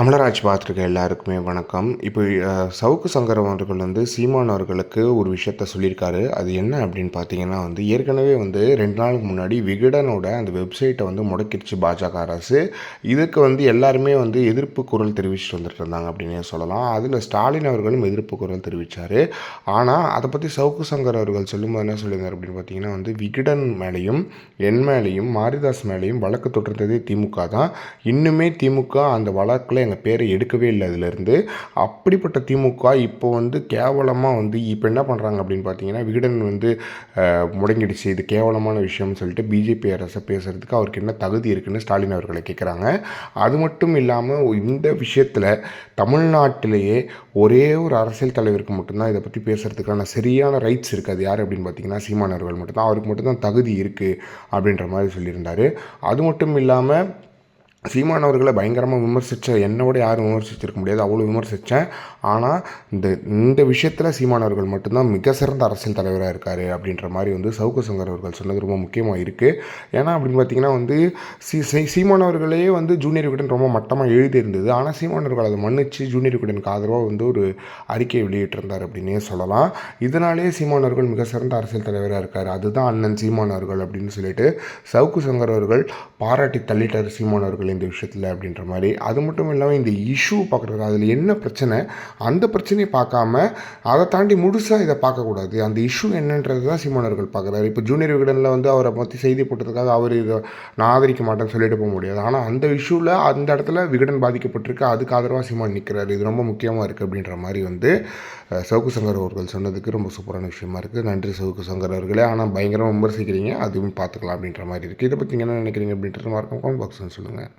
தமிழராஜ் பார்த்துருக்க எல்லாருக்குமே வணக்கம். இப்போ சவுக்கு சங்கரம் அவர்கள் வந்து சீமான் அவர்களுக்கு ஒரு விஷயத்த சொல்லியிருக்காரு. அது என்ன அப்படின்னு பார்த்தீங்கன்னா வந்து ஏற்கனவே வந்து ரெண்டு நாளுக்கு முன்னாடி விகடனோட அந்த வெப்சைட்டை வந்து முடக்கிடுச்சு பாஜக அரசு. இதுக்கு வந்து எல்லாருமே வந்து எதிர்ப்பு குரல் தெரிவிச்சுட்டு வந்துட்டு இருந்தாங்க அப்படின்னே சொல்லலாம். அதில் ஸ்டாலின் அவர்களும் எதிர்ப்பு குரல் தெரிவித்தார் ஆனால் அதை பற்றி சவுக்கு சங்கர் அவர்கள் சொல்லும்போது என்ன சொல்லியிருந்தார் அப்படின்னு பார்த்தீங்கன்னா வந்து விகடன் மேலேயும் என் மேலேயும் மாரிதாஸ் மேலேயும் வழக்கு தொடர்ந்ததே திமுக தான். இன்னுமே திமுக அந்த வழக்கில் எங்கள் பேரை எடுக்கவே இல்லை அதுலேருந்து. அப்படிப்பட்ட திமுக இப்போ வந்து கேவலமாக வந்து இப்போ என்ன பண்ணுறாங்க அப்படின்னு பார்த்தீங்கன்னா விகடன் வந்து முடங்கிடுச்சு. இது கேவலமான விஷயம்னு சொல்லிட்டு பிஜேபி அரசை பேசுகிறதுக்கு அவருக்கு என்ன தகுதி இருக்குன்னு ஸ்டாலின் அவர்களை கேட்குறாங்க அது மட்டும் இல்லாமல் இந்த விஷயத்தில் தமிழ்நாட்டிலேயே ஒரே ஒரு அரசியல் தலைவருக்கு மட்டும்தான் இதை பற்றி பேசுகிறதுக்கான சரியான ரைட்ஸ் இருக்குது அது யார் அப்படின்னு பார்த்தீங்கன்னா சீமானவர்கள் மட்டும்தான். அவருக்கு மட்டும்தான் தகுதி இருக்குது அப்படின்ற மாதிரி சொல்லியிருந்தார். அது மட்டும் இல்லாமல் சீமான் அவர்களை பயங்கரமாக விமர்சித்த என்னோட யாரும் விமர்சிச்சிருக்க முடியாது அவ்வளோ விமர்சித்தேன் ஆனால் இந்த இந்த விஷயத்தில் சீமான் அவர்கள் மட்டும்தான் மிக சிறந்த அரசியல் தலைவராக இருக்கார் அப்படின்ற மாதிரி வந்து சவுக்கு சங்கர் அவர்கள் சொன்னது ரொம்ப முக்கியமாக இருக்குது ஏன்னா அப்படின்னு பார்த்தீங்கன்னா வந்து சி சீமானவர்களே சீமான் அவர்களே வந்து ஜூனியர் விகடன் ரொம்ப மட்டமாக எழுதியிருந்தது. ஆனால் சீமான் அவர்கள் அதை மன்னிச்சு ஜூனியர் விகடனுக்கு ஆதரவாக வந்து ஒரு அறிக்கையை வெளியிட்டிருந்தார் அப்படின்னே சொல்லலாம். இதனாலேயே சீமான் அவர்கள் மிக சிறந்த அரசியல் தலைவராக இருக்கார். அதுதான் அண்ணன் சீமான் அவர்கள் அப்படின்னு சொல்லிட்டு சவுக்கு சங்கர் அவர்கள் பாராட்டி தள்ளிட்டார் சீமான் அவர்கள். இந்த விஷயத்தில் அப்படின்ற மாதிரி. அது மட்டும் இல்லாமல் இந்த இஷ்யூ பார்க்குறது அதில் என்ன பிரச்சனை அந்த பிரச்சனையை பார்க்காம அதை தாண்டி முழுசாக இதை பார்க்கக்கூடாது. அந்த இஷ்யூ என்னன்றது தான் சீமான் பார்க்குறாரு. இப்போ ஜூனியர் விகடனில் வந்து அவரை பற்றி செய்தி போட்டதுக்காக அவர் இதை நான் ஆதரிக்க மாட்டேன்னு சொல்லிட்டு போக முடியாது. ஆனால் அந்த இஷ்யூவில் அந்த இடத்துல விகடன் பாதிக்கப்பட்டிருக்கு. அதுக்கு ஆதரவாக சீமான் நிற்கிறாரு இது ரொம்ப முக்கியமாக இருக்குது அப்படின்ற மாதிரி வந்து சவுக்கு சங்கர் அவர்கள் சொன்னதுக்கு ரொம்ப சூப்பரான விஷயமா இருக்குது நன்றி சவுக்கு சங்கர் அவர்களே. ஆனால் பயங்கரமாக விமர்சிக்கிறீங்க. அதுவும் பார்த்துக்கலாம் அப்படின்ற மாதிரி இருக்குது இதை பற்றி என்ன நினைக்கிறீங்க அப்படின்றது மறக்காம பாக்ஸ்ன்னு சொல்லுங்கள்